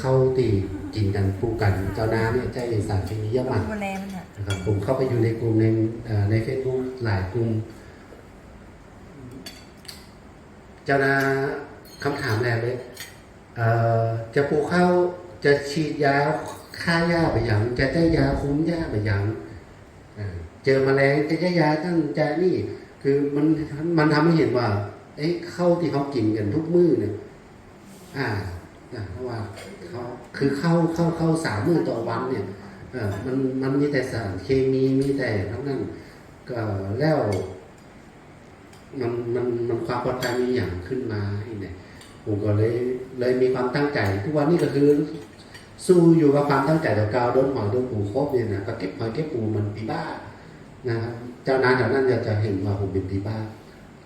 เข้าตีกินกันปลูกกัน เจ้าน้าเนี่ยใจสารเคมีเยอะมากดูแลมันอะนะครับผมเข้าไปอยู่ในกลุ่มในเอ่อในเฟซบุ๊กหลายกลุ่ม เจ้านาคำถามแรกเลยเอ่อจะปลูกข้าวจะฉีดยาฆ่าหญ้าไปอย่าง จะได้ยาคุ้มหญ้าไปอย่างอ่าเจอแมลงจะได้ยาตั้งใจนี่ คือมันมันทำให้เห็นว่าไอ้ข้าวที่เขากินกันทุกมื้อเนี่ยอ่า เพราะว่าเขาคือเข้าเข้าเข้าสามมื้อต่อวันเนี่ยเออมันมันมีแต่สารเคมีมีแต่ทั้งนั้นก็แล้วมันมันมันความปลอดภัยมีอย่างขึ้นมาเนี่ยผมก็เลยเลยมีความตั้งใจ ทุกวันนี้ก็คือ สู้อยู่กับความตั้งใจต่อการโดนหอยโดนปูครบเนี่ยนะก็เก็บหอยเก็บปูมันปีบ้านะครับเจ้านายแถวนั้นจะจะเห็นว่าผมเป็นปีบ้า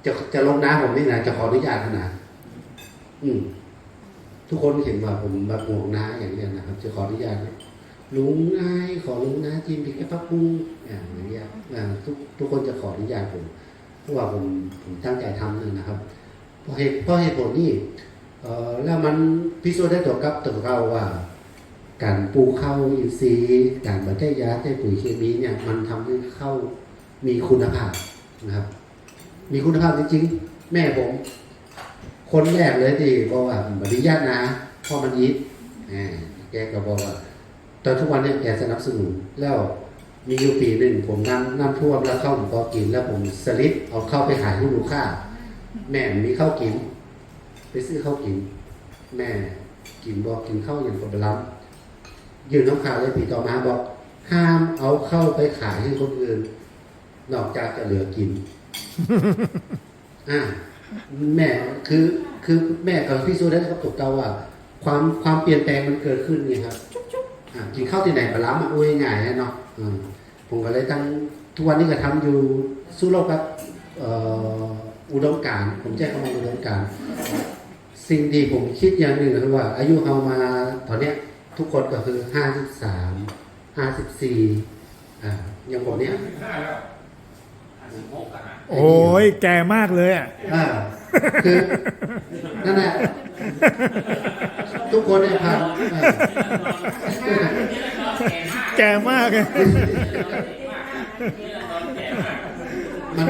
จะจะลงน้ำผมนี่นะจะขออนุญาตขนาดอืม ทุกคนเห็นว่าผมแบบห่วงน้าอย่างเงี้ยนะครับ จะขออนุญาตลุงนายขอลุงนะจิ้มพริกแค่พักบุ้งอย่างเงี้ยทุกทุกคนจะขออนุญาตผมเพราะว่าผมผมตั้งใจทำเลยนะครับเพราะเหตุเพราะเหตุผลนี่แล้วมันพิสูจน์ได้ตัวกับตัวเราว่า การปลูกข้าวอินทรีย์การบรรจัยยาใช้ปุ๋ยเคมีเนี่ยมันทำให้ข้าวมีคุณภาพนะครับ มีคุณภาพจริงๆแม่ผม คนแรกเลยที่บอกว่าบริญาตนะพ่อมันยิดแกก็บอกว่าตอนทุกวันเนี่ยแกสนับสนุนแล้วมีอยู่ปีหนึ่งผมน้ำน้ำท่วมแล้วเข้าวผมก็กิน แล้วผมสลิปเอาเข้าไปขายให้ลูกค้า แม่มีข้าวกิน ไปซื้อข้าวกิน แม่กินบอกกินข้าวอย่างกับไปรับยืนน้ำข่าวเลยปีต่อมาบอกห้ามเอาเข้าไปขายให้คนอื่น นอกจากจะเหลือกิน อ่า แม่คือคือแม่กับพี่ซูได้กับตกเตาว่า ความความเปลี่ยนแปลงมันเกิดขึ้นไงครับอ่ากินข้าวที่ไหนปลาล้ามาอุ้ยง่ายๆเนาะอืมผมก็เลยตั้งทุกวันนี้ก็ทำอยู่สู้โลกครับเอ่ออุดมการณ์ผมแจ้งคำว่าอุดมการณ์สิ่งที่ผมคิดอย่างหนึ่งคือว่า อายุเรามาตอนเนี้ยทุกคนก็คือห้าสิบสามห้าสิบสี่อ่าอย่างผมเนี้ย โอ้ยแก่มากเลยอะอ่าคือนั่นแหละทุกคนเนี่ยผ่านอ่าแก่มากเลยมัน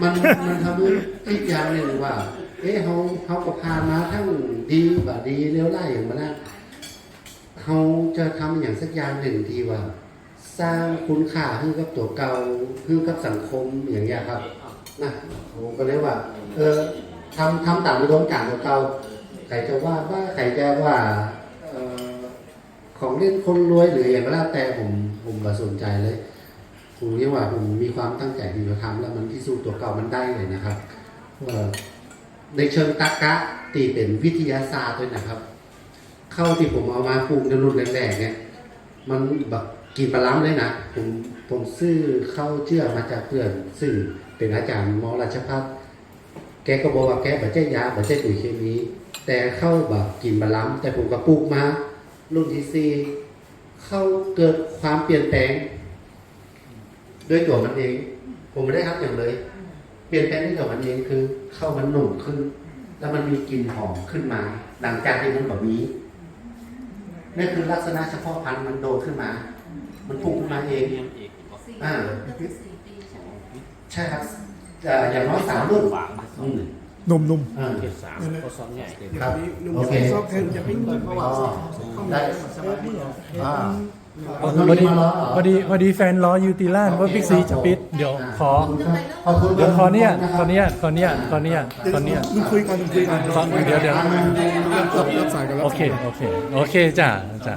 มันมันทำให้คิดอย่างหนึ่งว่า เอ๊ะเขาเขาก็ผ่านมาทั้งดีบ่ดีเลี้ยวไล่อย่างมาแล้วเขาจะทำอย่างสักอย่างหนึ่งที่ว่า สร้างคุณค่าให้กับตัวเก่าให้กับสังคมอย่างเงี้ยครับนะผมก็เลยว่า เออทำทำตามอุดมการณ์ตัวเก่าใครจะว่าว่าใครจะว่าเอ่อของเล่นคนรวยหรืออย่างก็แล้วแต่ผมผมก็สนใจเลยผมเรียกว่าผมมีความตั้งใจที่จะทำแล้วมันพิสูจน์ตัวเก่ามันได้เลยนะครับว่าในเชิงตรรกะตีเป็นวิทยาศาสตร์ด้วยนะครับ เข้าที่ผมเอามาปลูกในรุ่นแรกๆเนี่ยมันแบบ กินปลาล้ำเลยนะผมผมซื้อเข้าเชื่อมาจากเพื่อน ซึ่งเป็นอาจารย์มอราชพัฒแกก็บอกว่าแกบัจเจยาบัจเจปุ๋ยเคมี แต่เข้าแบบกินปลาล้ำแต่ผมก็ปลูกมารุ่นที่สี่เข้าเกิดความเปลี่ยนแปลง ด้วยตัวมันเอง ผมไม่ได้ทักอย่างเลย เปลี่ยนแปลงด้วยตัวมันเองคือเข้ามันหนุ่มขึ้น แล้วมันมีกลิ่นหอมขึ้นมา หลังจากที่มันแบบนี้นั่นคือลักษณะเฉพาะพันธุ์มันโดดขึ้นมา มันพุ่งขึ้นมาเองอ่าใช่ครับเอ่ออย่างน้อยสามรุ่นอืมหนุ่ม อ่าสามก็ซ้อนใหญ่ครับลุงโอจะเคไปซอกเทนจะไม่มีประวัอ๋อติได้สบายดีเหรออ่าๆพอดีพอดีพอดีแฟนรออยู่ตีล่านว่าพิกซีจะปิด เดี๋ยวขอ ขอบคุณเดี๋ยวขอเนี่ยขอเนี่ยขอเนี่ยขอเนี่ยขอเนี่ยลุงคุยก่อนลุงคุยก่อน ขอเดี๋ยวเดี๋ยวรับรับสายกันรับโอเค โอเค โอเคจ้ะจ้ะ